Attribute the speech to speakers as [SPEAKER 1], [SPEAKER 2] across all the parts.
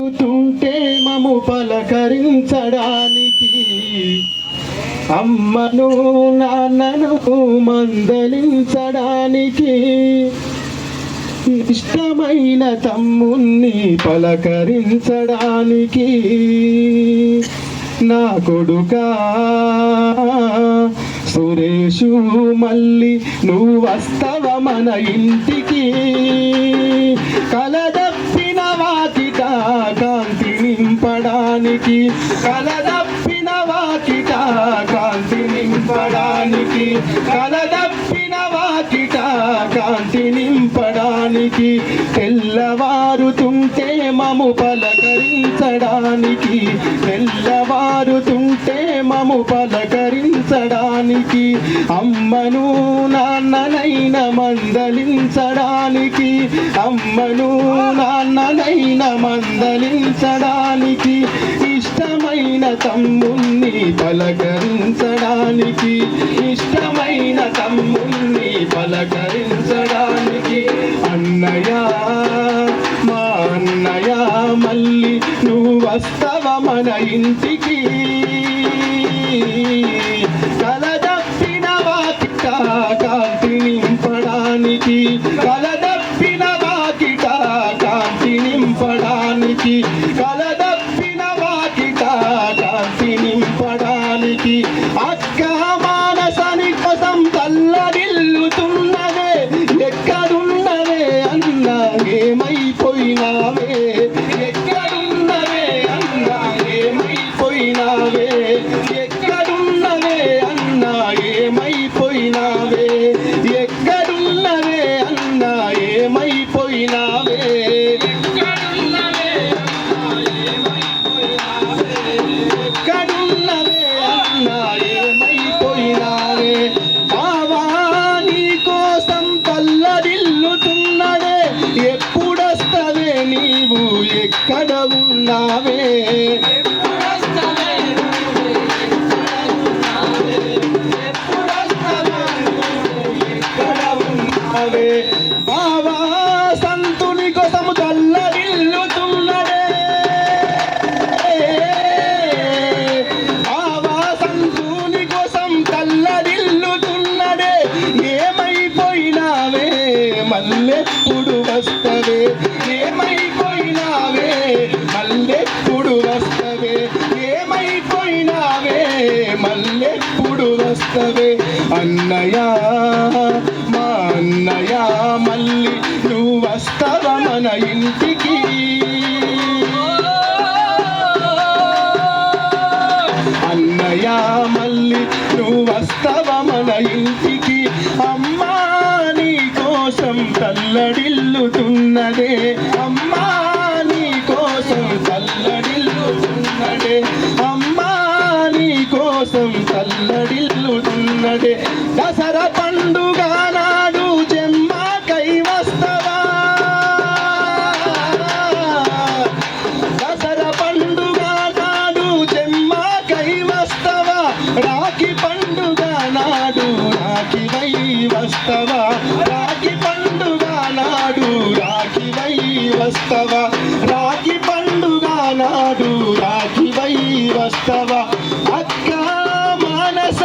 [SPEAKER 1] తుంటే మము పలకరించడానికి. అమ్మను నాన్నను మందలించడానికి. ఇష్టమైన తమ్ముణ్ణి పలకరించడానికి. నా కొడుకా సురేషు మళ్ళీ నువ్వు వస్తావ మన ఇంటికి? కల తెల్లవారుతుంటే మము పలకరించడానికి. తెల్లవారుతుంటే మము పలకరించడానికి. అమ్మను నాన్ననైన మందలించడానికి. అమ్మను నాన్ననైన మందలించడానికి. ఇష్టమైన తమ్ముణ్ణి పలకరించడానికి. ఇష్టమైన తమ్ముణ్ణి పలకరి ఇంటికి కలదప్పిన వాకిట కాంతి నింపడానికి కలదప్పిన వాకిట కాంతి నింపడానికి కలదప్పిన వాకిట కాంతి నింపడానికి అక్క మానసని కోసం తల్లడిల్లుతున్నదే ఎక్కడున్నవే అన్న ఏమైపోయినావే? 나비 చేస్తవే అన్నయ్య మా అన్నయ్య మళ్ళీ నువ్వు వస్తావా మన ఇంటికి? అన్నయ్య మళ్ళీ నువ్వు వస్తావా మన ఇంటికి? అమ్మా నీ కోసం తల్లడిల్లుతున్నదే. అమ్మా రాఖీ పండుగ నాడు రాఖీ వై వస్తవా? రాఖీ పండుగ నాడు రాఖీ వై వస్తవా? రాఖీ పండుగ నాడు రాఖీ వై వస్తవా? అక్క మానస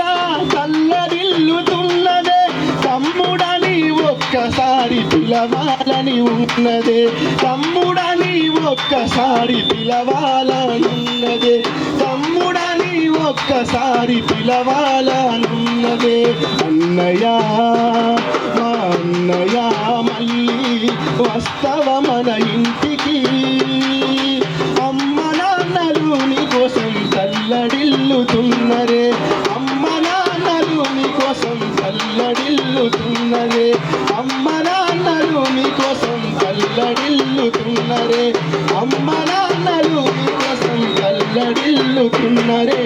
[SPEAKER 1] తల్లడిల్లుతున్నదే తమ్ముడని ఒక్కసారి పిలవాలని ఉన్నదే తమ్ముడని ఒక్కసారి పిలవాలనున్నదే తమ్ముడని ఒక్కసారి పిలవాలనున్నదే అన్నయ్య. మా అన్నయ్య మళ్ళీ వస్తవ మన ఇంటికి. అమ్మ నాన్నలు నీకోసం తల్లడిల్లుతున్నరే అమ్మ నాన్నలు నీకోసం తల్లడిల్లుతున్నరే అమ్మ నాన్నలు నీకోసం తల్లడిల్లుతున్నరే అమ్మ నాన్నలు నీకోసం తల్లడిల్లుతున్నరే